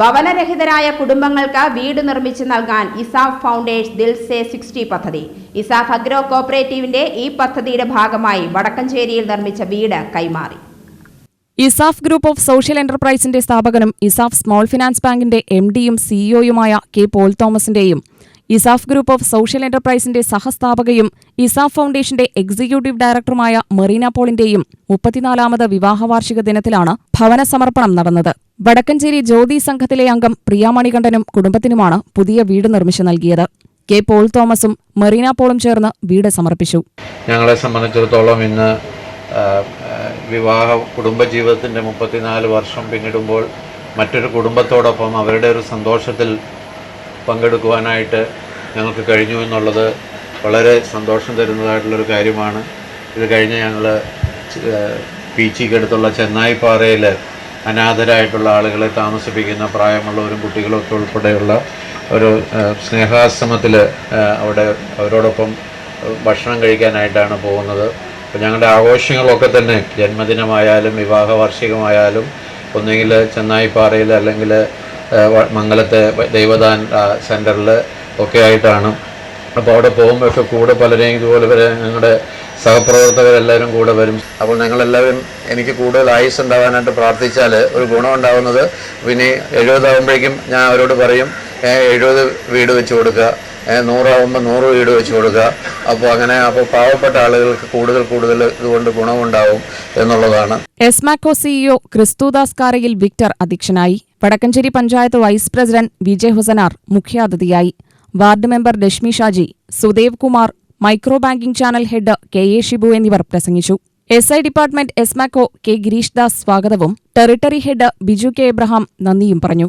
ഭവനരഹിതരായ കുടുംബങ്ങൾക്ക് വീട് നിർമ്മിച്ച് നൽകാൻ ഇസാഫ് ഫൗണ്ടേഴ്സ് ദിൽ സേ സിക്സ്റ്റി പദ്ധതി. ഇസാഫ് അഗ്രോ കോപ്പറേറ്റീവിന്റെ ഈ പദ്ധതിയുടെ ഭാഗമായി വടക്കഞ്ചേരിയിൽ നിർമ്മിച്ച വീട് കൈമാറി. ഇസാഫ് ഗ്രൂപ്പ് ഓഫ് സോഷ്യൽ എന്റർപ്രൈസിന്റെ സ്ഥാപകനും ഇസാഫ് സ്മോൾ ഫിനാൻസ് ബാങ്കിന്റെ എം ഡിയും സിഇഒയുമായ കെ പോൾ തോമസിന്റെയും ഇസാഫ് ഗ്രൂപ്പ് ഓഫ് സോഷ്യൽ എന്റർപ്രൈസിന്റെ സഹസ്ഥാപകയും ഇസാഫ് ഫൗണ്ടേഷന്റെ എക്സിക്യൂട്ടീവ് ഡയറക്ടറുമായ മെറീന പോളിന്റെയും മുപ്പത്തിനാലാമത് വിവാഹവാർഷിക ദിനത്തിലാണ് ഭവന സമർപ്പണം നടന്നത്. വടക്കഞ്ചേരി ജ്യോതി സംഘത്തിലെ അംഗം പ്രിയാമണികണ്ഠനും കുടുംബത്തിനുമാണ് പുതിയ വീട് നിർമ്മിച്ചു നൽകിയത്. കെ പോൾ തോമസും മെറീന പോളും ചേർന്ന് വീട് സമർപ്പിച്ചു. ഞങ്ങളെ സംബന്ധിച്ചിടത്തോളം ഇന്ന് വിവാഹ കുടുംബജീവിതത്തിന്റെ മുപ്പത്തിനാല് വർഷം പിന്നിടുമ്പോൾ മറ്റൊരു കുടുംബത്തോടൊപ്പം അവരുടെ ഒരു സന്തോഷത്തിൽ പങ്കെടുക്കുവാനായിട്ട് ഞങ്ങൾക്ക് കഴിഞ്ഞു എന്നുള്ളത് വളരെ സന്തോഷം തരുന്നതായിട്ടുള്ളൊരു കാര്യമാണ്. ഇത് കഴിഞ്ഞ് ഞങ്ങൾ പീച്ചിക്കടുത്തുള്ള ചെന്നായിപ്പാറയിൽ അനാഥരായിട്ടുള്ള ആളുകളെ താമസിപ്പിക്കുന്ന പ്രായമുള്ളവരും കുട്ടികളൊക്കെ ഉൾപ്പെടെയുള്ള ഒരു സ്നേഹാശ്രമത്തിൽ അവിടെ അവരോടൊപ്പം ഭക്ഷണം കഴിക്കാനായിട്ടാണ് പോകുന്നത്. അപ്പോൾ ഞങ്ങളുടെ ആഘോഷങ്ങളൊക്കെ തന്നെ ജന്മദിനമായാലും വിവാഹ വാർഷികമായാലും ഒന്നുകിൽ ചെന്നായിപ്പാറയിൽ അല്ലെങ്കിൽ മംഗലത്തെ ദൈവദാൻ സെന്ററിൽ ഒക്കെ ആയിട്ടാണ്. അപ്പോൾ അവിടെ പോകുമ്പോൾ ഒക്കെ കൂടെ പലരെയും ഇതുപോലെ വരെ ഞങ്ങളുടെ സഹപ്രവർത്തകരെല്ലാവരും കൂടെ വരും. അപ്പോൾ ഞങ്ങളെല്ലാവരും എനിക്ക് കൂടുതൽ ആയുസ് ഉണ്ടാകാനായിട്ട് പ്രാർത്ഥിച്ചാൽ ഒരു ഗുണം ഉണ്ടാവുന്നത് പിന്നെ എഴുപതാകുമ്പോഴേക്കും ഞാൻ അവരോട് പറയും "ഏ, എഴുപത് വീട് വെച്ച് കൊടുക്കുക. നൂറാവുമ്പോൾ നൂറ് വീട് വെച്ച് കൊടുക്കുക. അപ്പോൾ അങ്ങനെ അപ്പോൾ പാവപ്പെട്ട ആളുകൾക്ക് കൂടുതൽ കൂടുതൽ ഇതുകൊണ്ട് ഗുണമുണ്ടാവും എന്നുള്ളതാണ്. എസ്മാക്കോ സിഇഒ ക്രിസ്തുദാസ് കാരയിൽ വിക്ടർ അധ്യക്ഷനായി. വടക്കഞ്ചേരി പഞ്ചായത്ത് വൈസ് പ്രസിഡന്റ് വിജയ് ഹുസനാർ മുഖ്യാതിഥിയായി. Ward member Reshmi Shaji Sudev Kumar micro banking channel head K A Shibu എന്നിവർ പ്രസംഗിച്ചു. S I department എസ്മാക്കോ K Girish Das സ്വാഗതവും territory head Biju K Abraham നന്ദിയും പറഞ്ഞു.